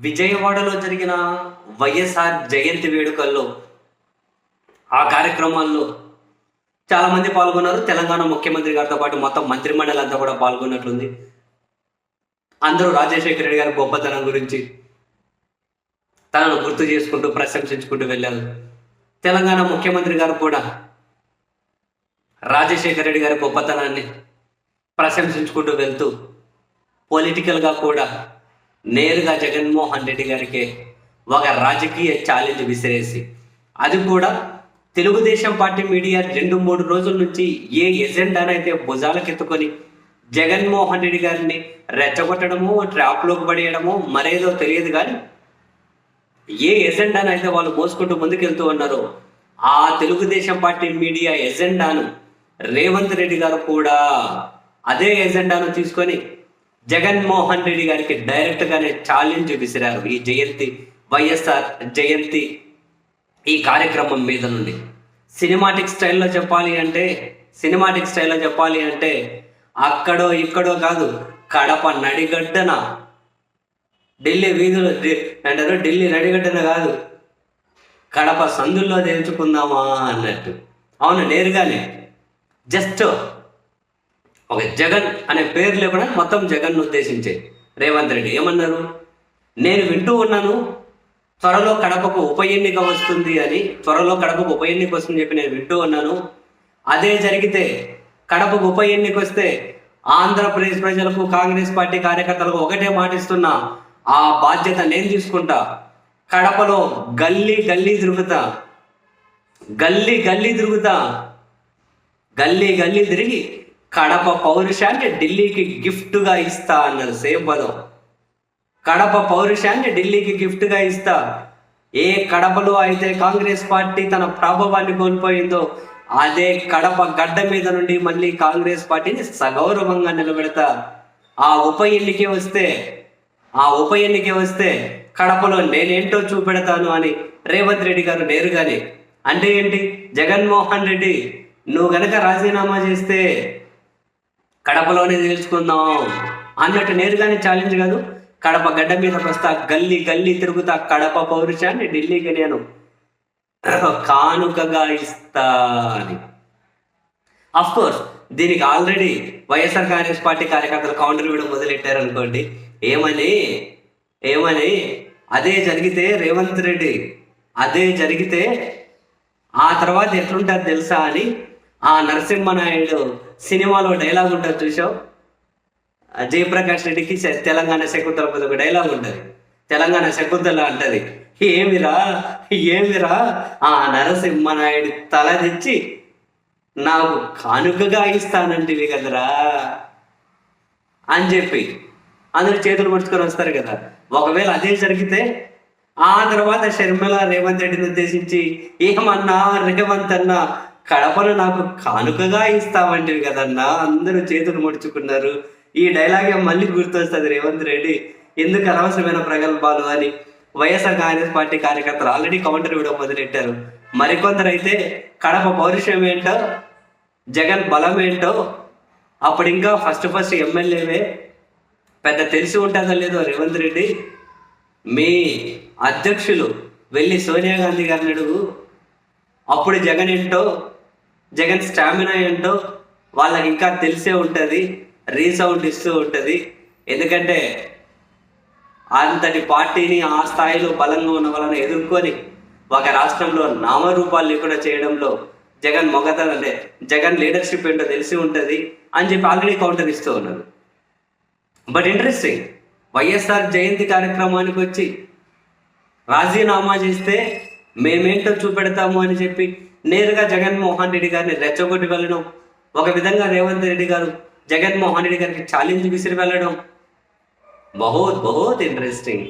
విజయవాడలో జరిగిన వైఎస్ఆర్ జయంతి వేడుకల్లో ఆ కార్యక్రమాల్లో చాలామంది పాల్గొన్నారు. తెలంగాణ ముఖ్యమంత్రి గారితో పాటు మొత్తం మంత్రిమండలి అంతా కూడా పాల్గొన్నట్లుంది. అందరూ రాజశేఖర రెడ్డి గారి గొప్పతనం గురించి తనను గుర్తు చేసుకుంటూ ప్రశంసించుకుంటూ వెళ్ళారు. తెలంగాణ ముఖ్యమంత్రి గారు కూడా రాజశేఖర రెడ్డి గారి గొప్పతనాన్ని ప్రశంసించుకుంటూ వెళ్తూ పొలిటికల్గా కూడా నేరుగా జగన్మోహన్ రెడ్డి గారికి ఒక రాజకీయ ఛాలెంజ్ విసిరేసి అది కూడా తెలుగుదేశం పార్టీ మీడియా రెండు మూడు రోజుల నుంచి ఏ ఎజెండానైతే భుజాలకెత్తుకొని జగన్మోహన్ రెడ్డి గారిని రెచ్చగొట్టడము ట్రాప్లోకి పడేయడమో మరేదో తెలియదు కానీ ఏ ఎజెండానైతే వాళ్ళు మోసుకుంటూ ముందుకెళ్తూ ఉన్నారో ఆ తెలుగుదేశం పార్టీ మీడియా ఎజెండాను రేవంత్ రెడ్డి గారు కూడా అదే ఎజెండాను తీసుకొని జగన్మోహన్ రెడ్డి గారికి డైరెక్ట్ గానే ఛాలెంజ్ విసిరారు ఈ జయంతి వైఎస్ఆర్ జయంతి ఈ కార్యక్రమం మీద నుండి. సినిమాటిక్ స్టైల్లో చెప్పాలి అంటే సినిమాటిక్ స్టైల్లో చెప్పాలి అంటే అక్కడో ఇక్కడో కాదు కడప నడిగడ్డన. ఢిల్లీ వీధులు అంటారు ఢిల్లీ నడిగడ్డన కాదు కడప సందుల్లో తేల్చుకుందామా అన్నట్టు. అవును నేరుగానే. జస్ట్ ఒక జగన్ అనే పేరు లేకుండా మొత్తం జగన్ ఉద్దేశించే. రేవంత్ రెడ్డి ఏమన్నారు? నేను వింటూ ఉన్నాను త్వరలో కడపకు ఉప ఎన్నిక వస్తుంది అని త్వరలో కడపకు ఉప ఎన్నిక వస్తుంది చెప్పి నేను వింటూ ఉన్నాను. అదే జరిగితే కడపకు ఉప ఎన్నిక వస్తే ఆంధ్రప్రదేశ్ ప్రజలకు కాంగ్రెస్ పార్టీ కార్యకర్తలకు ఒకటే మాటిస్తున్నా ఆ బాధ్యత నేను తీసుకుంటా. కడపలో గల్లీ గల్లీ తిరుగుతా. గల్లీ గల్లీ తిరుగుతా. గల్లీ గల్లీ తిరిగి కడప పౌరుషాన్ని ఢిల్లీకి గిఫ్ట్గా ఇస్తా అన్నారు సేమ్ పదం. కడప పౌరుషాన్ని ఢిల్లీకి గిఫ్ట్గా ఇస్తా. ఏ కడపలో అయితే కాంగ్రెస్ పార్టీ తన ప్రభావాన్ని కోల్పోయిందో అదే కడప గడ్డ మీద నుండి మళ్ళీ కాంగ్రెస్ పార్టీని సగౌరవంగా నిలబెడతా. ఆ ఉప ఎన్నికే వస్తే ఆ ఉప ఎన్నికే వస్తే కడపలో నేనేంటో చూపెడతాను అని రేవంత్ రెడ్డి గారు నేరుగానే అంటే ఏంటి? జగన్మోహన్ రెడ్డి నువ్వు గనక రాజీనామా చేస్తే కడపలోనే తెలుసుకుందాం అన్నట్టు నేరుగానే ఛాలెంజ్ కాదు. కడప గడ్డ మీద వస్తా గల్లీ గల్లీ తిరుగుతా కడప పౌరుషాన్ని ఢిల్లీకి నేను కానుకగా ఇస్తా అని. అఫ్ కోర్స్ దీనికి ఆల్రెడీ వైఎస్ఆర్ కాంగ్రెస్ పార్టీ కార్యకర్తలు కౌంటర్ ఇవ్వడం మొదలెట్టారు అనుకోండి ఏమని? ఏమని? అదే జరిగితే రేవంత్ రెడ్డి అదే జరిగితే ఆ తర్వాత ఎట్లుంటారు తెలుసా అని ఆ నరసింహనాయుడు సినిమాలో డైలాగ్ ఉంటుంది చూసావు జయప్రకాష్ రెడ్డికి తెలంగాణ శకుంతల ఒక డైలాగ్ ఉంటుంది. తెలంగాణ శకుంతల అంటది ఏమిరా ఏమిరా? ఆ నరసింహనాయుడు తల తెచ్చి నాకు కానుకగా ఇస్తానంటివి కదరా అని చెప్పి అందరు చేతులు పడుచుకొని వస్తారు కదా. ఒకవేళ అదే జరిగితే ఆ తర్వాత షర్మిల రేవంత్ రెడ్డిని ఉద్దేశించి ఏమన్నా రేవంత్ అన్నా కడపను నాకు కానుకగా ఇస్తామంటివి కదన్నా. అందరూ చేతులు ముడుచుకున్నారు. ఈ డైలాగే మళ్ళీ గుర్తొస్తుంది రేవంత్ రెడ్డి. ఎందుకు అనవసరమైన ప్రగల్భాలు అని వైఎస్ఆర్ కాంగ్రెస్ పార్టీ కార్యకర్తలు ఆల్రెడీ కౌంటర్ ఇవ్వడం మొదలెట్టారు. మరికొందరైతే కడప పౌరుషం ఏంటో జగన్ బలం ఏంటో అప్పుడు ఇంకా ఫస్ట్ ఫస్ట్ ఎమ్మెల్యేవే. పెద్ద తెలిసి ఉంటుందో లేదో రేవంత్ రెడ్డి. మీ అధ్యక్షులు వెళ్ళి సోనియా గాంధీ గారిని అడుగు. అప్పుడు జగన్ ఏంటో జగన్ స్టామినా ఏంటో వాళ్ళకి ఇంకా తెలిసే ఉంటుంది రీసౌండ్ ఇస్తూ ఉంటుంది. ఎందుకంటే అంతటి పార్టీని ఆ స్థాయిలో బలంగా ఉన్న వాళ్ళని ఎదుర్కొని ఒక రాష్ట్రంలో నామరూపాలు లేకుండా చేయడంలో జగన్ మొగత అంటే జగన్ లీడర్షిప్ ఏంటో తెలిసి ఉంటుంది అని చెప్పి ఆల్రెడీ కౌంటర్ ఇస్తూ ఉన్నారు. బట్ ఇంట్రెస్టింగ్ వైఎస్ఆర్ జయంతి కార్యక్రమానికి వచ్చి రాజీనామా చేస్తే మేమేంటో చూపెడతాము అని చెప్పి నేరుగా జగన్మోహన్ రెడ్డి గారిని రెచ్చగొట్టి వెళ్ళడం ఒక విధంగా రేవంత్ రెడ్డి గారు జగన్మోహన్ రెడ్డి గారికి ఛాలెంజ్ విసిరి వెళ్ళడం. బహుత్ బహుత్ ఇంట్రెస్టింగ్